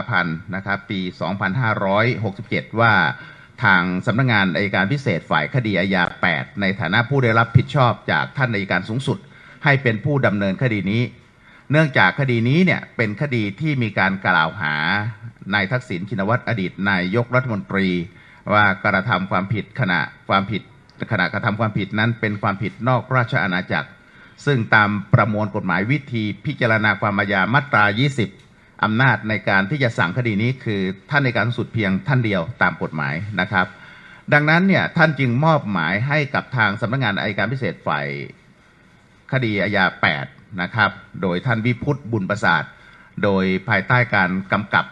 าพันธ์นะครับปี 2567 ว่าทางสำนักงานอายการพิเศษฝ่ายคดีอาญา 8 ในฐานะผู้ได้รับผิดชอบจากท่านอัยการสูงสุด ให้เป็นผู้ดำเนินคดีนี้ เนื่องจากคดีนี้เนี่ยเป็นคดีที่มีการกล่าวหานายทักษิณชินวัตรอดีตนายกรัฐมนตรี ว่ากระทำความผิดขณะความผิดขณะกระทำความผิดนั้นเป็นความผิดนอกราชอาณาจักร ซึ่งตามประมวลกฎหมายวิธีพิจารณาความอาญามาตรา 20 อำนาจในการที่จะสั่งคดีนี้คือท่านในการสุดเพียงท่านเดียวตามกฎหมายนะครับ ดังนั้นเนี่ยท่านจึงมอบหมายให้กับทางสำนักงานอายการพิเศษฝ่ายคดีอาญา8นะครับ โดยท่านวิพุทธบุญประสาท โดยภายใต้การกำกับ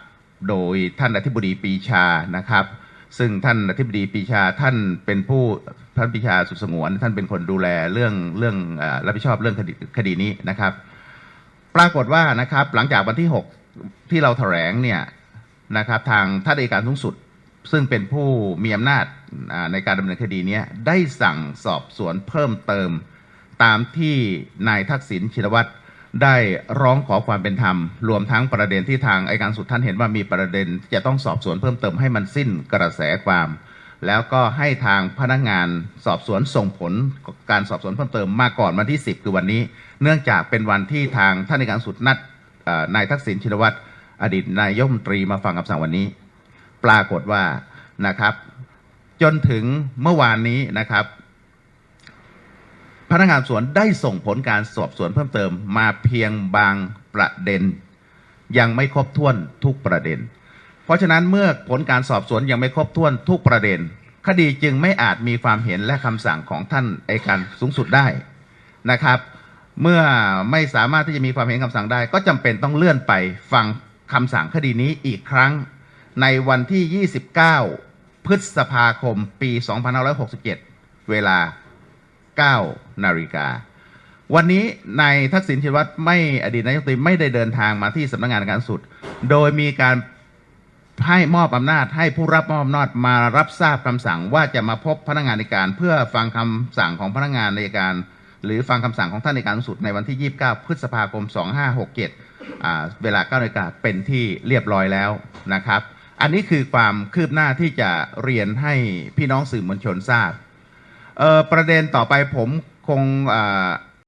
โดยท่านอธิบดีปีชานะครับ ซึ่งท่านอธิบดีปีชาท่านเป็นผู้ท่านปีชาสุดสงวน ท่านเป็นคนดูแลเรื่องเรื่องรับผิดชอบเรื่องคดีคดีนี้นะครับ ปรากฏว่านะครับหลังจากวันที่ 6 ที่เราแถลงเนี่ยนะครับทางท่านอัยการสูงสุด ซึ่งเป็นผู้มีอำนาจในการดำเนินคดีเนี้ยได้สั่งสอบสวนเพิ่มเติม ตามที่นายทักษิณชินวัตรได้ร้องขอความเป็นธรรม รวมทั้งประเด็นที่ทางอัยการสุดท่านเห็นว่ามีประเด็นที่จะต้องสอบสวนเพิ่มเติมให้มันสิ้นกระแสความ แล้วก็ให้ทางพนักงานสอบสวนส่งผลการสอบสวนเพิ่มเติมมาก่อนวันที่ 10 คือวันนี้ เนื่องจากเป็นวันที่ทางท่านอัยการสุดนัด นายทักษิณชินวัตรอดีตนายกรัฐมตรีมาฟังคำสั่งวันนี้ ปรากฏว่านะครับ จนถึงเมื่อวานนี้นะครับ พนักงานสวนได้ส่งผลการสอบสวนเพิ่มเติมมาเพียงบางประเด็น ยังไม่ครบถ้วนทุกประเด็น เพราะฉะนั้นเมื่อผลการสอบสวนยังไม่ครบถ้วนทุกประเด็น คดีจึงไม่อาจมีความเห็นและคำสั่งของท่านอัยการสูงสุดได้นะครับ เมื่อไม่สามารถที่จะมีความเห็นคำสั่งได้ ก็จำเป็นต้องเลื่อนไปฟังคำสั่งคดีนี้อีกครั้งในวันที่ 29 พฤษภาคม ปี 2567 เวลา 9 นาฬิกา วันนี้นายทักษิณชินวัตรไม่อดีตนายกรัฐมนตรีไม่ได้เดินทางมาที่สำนักงานการสุด โดยมีการให้มอบอำนาจให้ผู้รับมอบอำนาจมารับทราบคำสั่งว่าจะมาพบพนักงานในการเพื่อฟังคำสั่งของพนักงานในการ หรือฟังคำสั่งของท่านในการสุดในวันที่ 29 พฤษภาคม 2567 เวลา9นาฬิกาเป็นที่เรียบร้อยแล้วนะครับ อันนี้คือความคืบหน้าที่จะเรียนให้พี่น้องสื่อมวลชนทราบประเด็นต่อไปผมคงอ